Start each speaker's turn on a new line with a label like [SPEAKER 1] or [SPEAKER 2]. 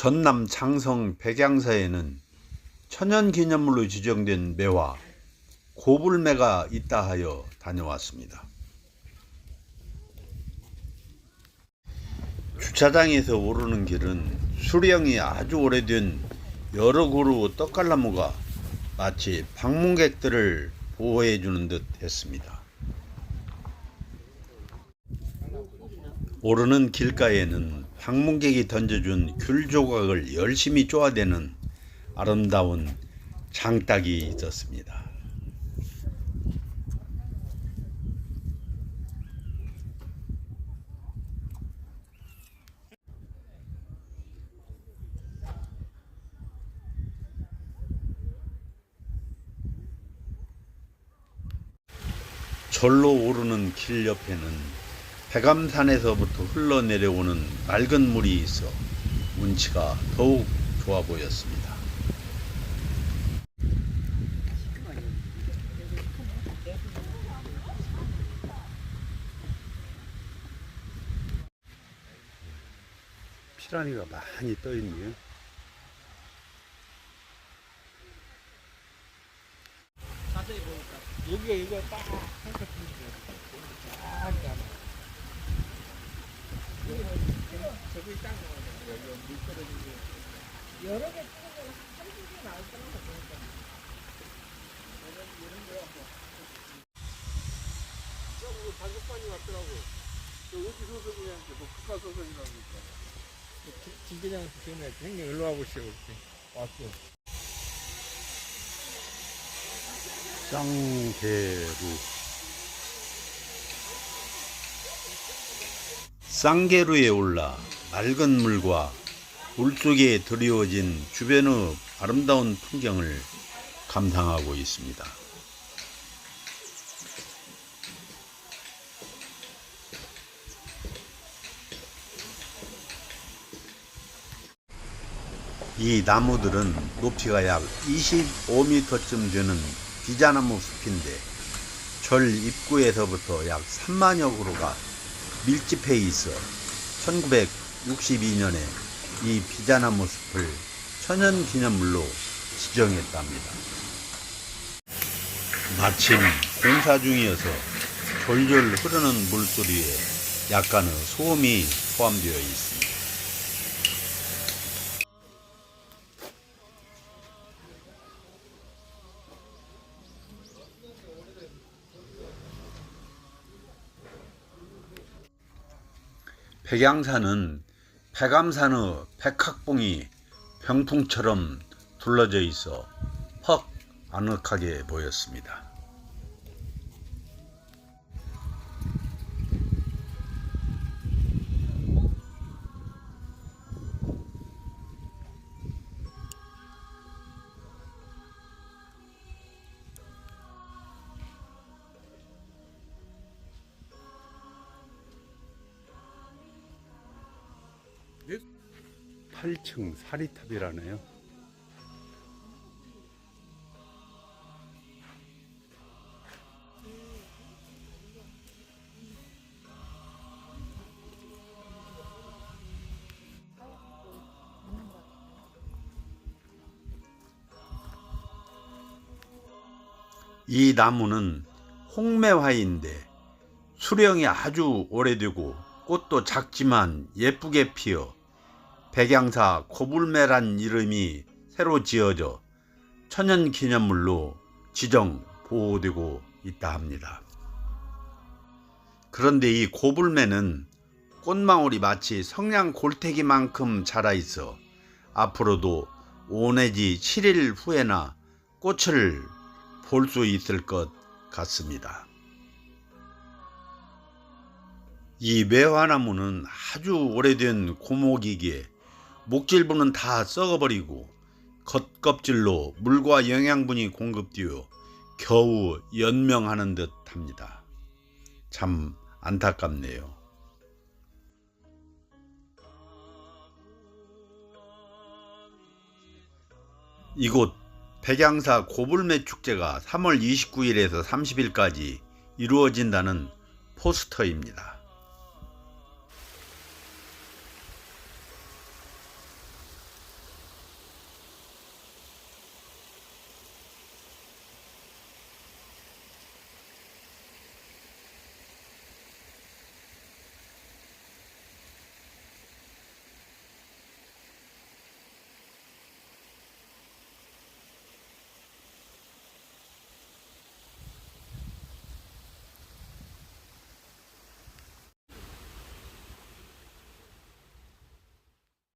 [SPEAKER 1] 전남 장성 백양사에는 천연기념물로 지정된 매화 고불매가 있다 하여 다녀왔습니다. 주차장에서 오르는 길은 수령이 아주 오래된 여러 그루 떡갈나무가 마치 방문객들을 보호해 주는 듯 했습니다. 오르는 길가에는 방문객이 던져준 귤 조각을 열심히 쪼아대는 아름다운 장닭이 있었습니다. 절로 오르는 길 옆에는 백암산에서부터 흘러내려오는 맑은 물이 있어 운치가 더욱 좋아 보였습니다. 피라니가 많이 떠 있네요.
[SPEAKER 2] 자세히 보니까 여기가 이거 딱 한칸 딱 형님 일로 와보시오 왔어
[SPEAKER 1] 쌍계루 쌍계루에 올라 맑은 물과 물속에 드리워진 주변의 아름다운 풍경을 감상하고 있습니다. 이 나무들은 높이가 약 25m쯤 되는 비자나무 숲인데 절 입구에서부터 약 3만여 그루가 밀집해 있어 1962년에 이 비자나무 숲을 천연기념물로 지정했답니다. 마침 공사 중이어서 졸졸 흐르는 물소리에 약간의 소음이 포함되어 있습 백양산은 백암산의 백학봉이 병풍처럼 둘러져 있어 퍽 아늑하게 보였습니다. 팔층 사리탑이라네요. 이 나무는 홍매화인데 수령이 아주 오래되고 꽃도 작지만 예쁘게 피어 백양사 고불매란 이름이 새로 지어져 천연기념물로 지정 보호되고 있다 합니다. 그런데 이 고불매는 꽃망울이 마치 성냥 골태기만큼 자라 있어 앞으로도 5 내지 7일 후에나 꽃을 볼 수 있을 것 같습니다. 이 매화나무는 아주 오래된 고목이기에 목질부는 다 썩어버리고 겉껍질로 물과 영양분이 공급되어 겨우 연명하는 듯 합니다. 참 안타깝네요. 이곳 백양사 고불매 축제가 3월 29일에서 30일까지 이루어진다는 포스터입니다.